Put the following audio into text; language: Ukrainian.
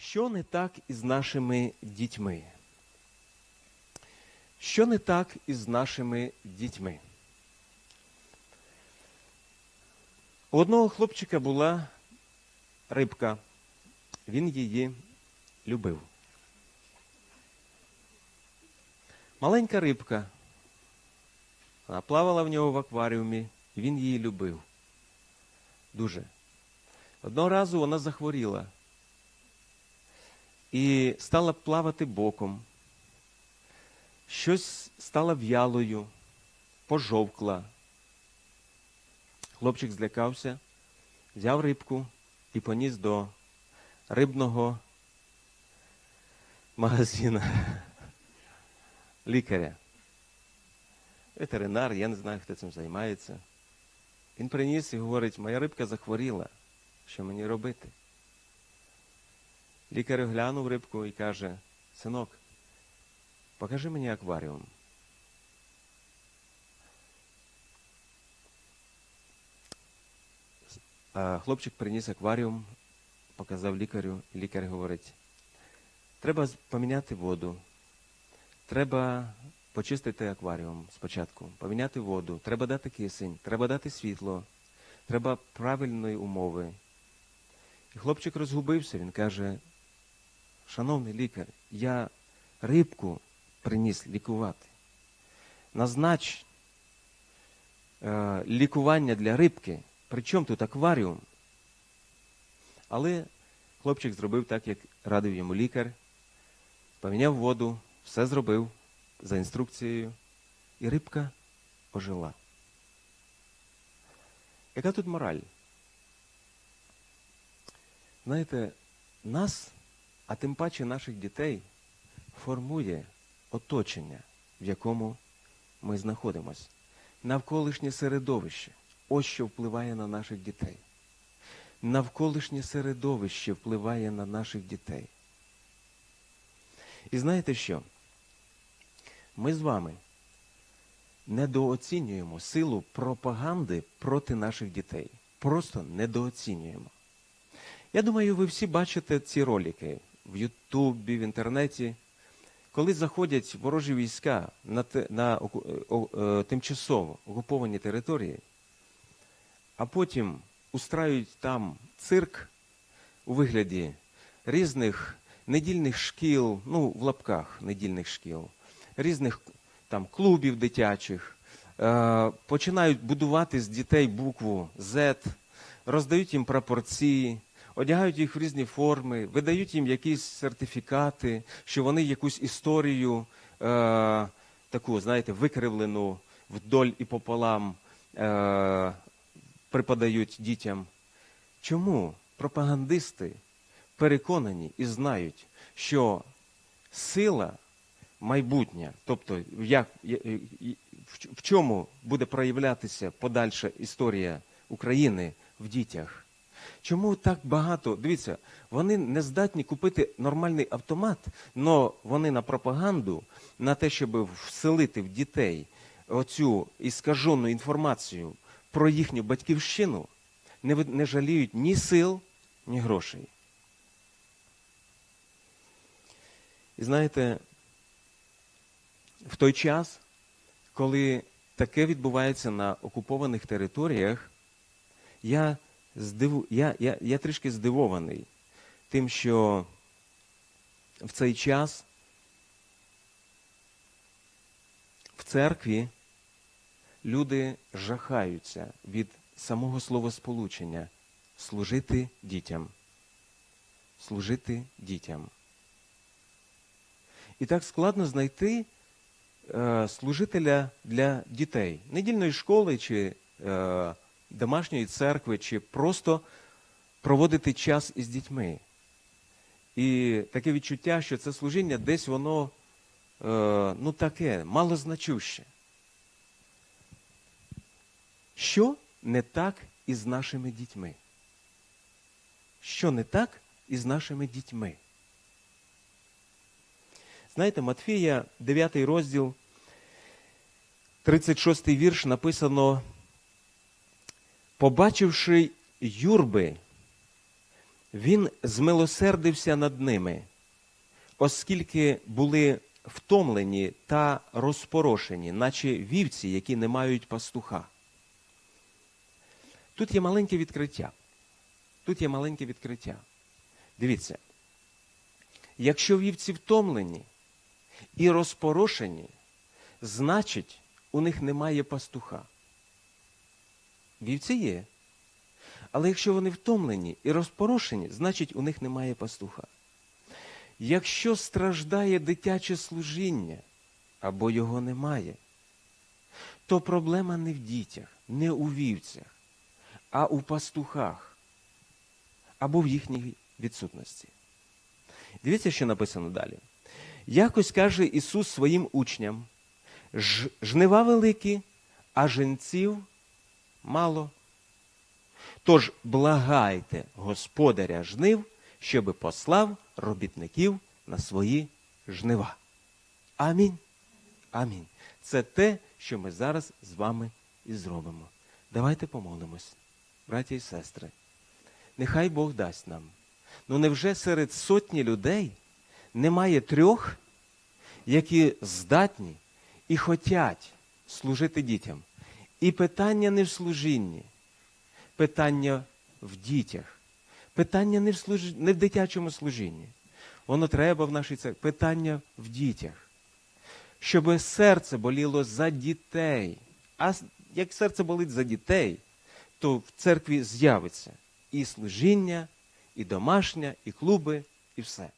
Що не так із нашими дітьми? Що не так із нашими дітьми? У одного хлопчика була рибка. Він її любив. Маленька рибка. Вона плавала в нього в акваріумі, він її любив. Дуже. Одного разу вона захворіла і стала плавати боком. Щось стала в'ялою, пожовкла. Хлопчик злякався, взяв рибку і поніс до рибного магазина лікаря. Ветеринар, я не знаю, хто цим займається. Він приніс і говорить, моя рибка захворіла. Що мені робити? Лікар глянув рибку і каже: Синок, покажи мені акваріум. А хлопчик приніс акваріум, показав лікарю, і лікар говорить: треба поміняти воду, треба почистити акваріум спочатку, поміняти воду, треба дати кисень, треба дати світло, треба правильної умови. І хлопчик розгубився, він каже: Шановний лікар, я рибку приніс лікувати. Назнач е, лікування для рибки. Причому тут акваріум? Але хлопчик зробив так, як радив йому лікар, поміняв воду, все зробив за інструкцією, і рибка ожила. Яка тут мораль? Знаєте, нас, а тим паче наших дітей, формує оточення, в якому ми знаходимося. Навколишнє середовище. Ось що впливає на наших дітей. Навколишнє середовище впливає на наших дітей. І знаєте що? Ми з вами недооцінюємо силу пропаганди проти наших дітей. Просто недооцінюємо. Я думаю, ви всі бачите ці ролики в Ютубі, в інтернеті. Коли заходять ворожі війська на, на е, е, тимчасово окуповані території, а потім устраюють там цирк у вигляді різних недільних шкіл, ну, в лапках недільних шкіл, різних там клубів дитячих, е, починають будувати з дітей букву Z, роздають їм прапорці, одягають їх в різні форми, видають їм якісь сертифікати, що вони якусь історію е, таку, знаєте, викривлену вдоль і пополам е, преподають дітям. Чому пропагандисти переконані і знають, що сила майбутня, тобто як, в чому буде проявлятися подальша історія України в дітях? Чому так багато? Дивіться, вони не здатні купити нормальний автомат, але вони на пропаганду, на те, щоб вселити в дітей оцю іскажену інформацію про їхню батьківщину, не, не жаліють ні сил, ні грошей. І знаєте, в той час, коли таке відбувається на окупованих територіях, я, здиву, я, я, я трішки здивований тим, що в цей час в церкві люди жахаються від самого словосполучення служити дітям. Служити дітям. І так складно знайти е, служителя для дітей, недільної школи чи е, домашньої церкви, чи просто проводити час із дітьми. І таке відчуття, що це служіння десь воно е, ну таке, малозначуще. Що не так із нашими дітьми? Що не так із нашими дітьми? Знаєте, Матфія, 9 розділ, 36 вірш написано: побачивши юрби Він змилосердився над ними, оскільки були втомлені та розпорошені, наче вівці, які не мають пастуха. Тут є маленьке відкриття. Тут є маленьке відкриття. Дивіться, якщо вівці втомлені і розпорошені, значить, у них немає пастуха. Вівці є. Але якщо вони втомлені і розпорошені, значить у них немає пастуха. Якщо страждає дитяче служіння або його немає, то проблема не в дітях, не у вівцях, а у пастухах або в їхній відсутності. Дивіться, що написано далі. Якось каже Ісус своїм учням: жнива великі, а женців мало. Тож благайте господаря жнив, щоби послав робітників на свої жнива. Амінь. Амінь. Це те, що ми зараз з вами і зробимо. Давайте помолимось, браті і сестри. Нехай Бог дасть нам. Ну невже серед сотні людей немає трьох, які здатні і хотять служити дітям? І питання не в служінні, питання в дітях, питання не в, служ... не в дитячому служінні. Воно треба в нашій церкві. Питання в дітях. Щоб серце боліло за дітей. А як серце болить за дітей, то в церкві з'явиться і служіння, і домашня, і клуби, і все.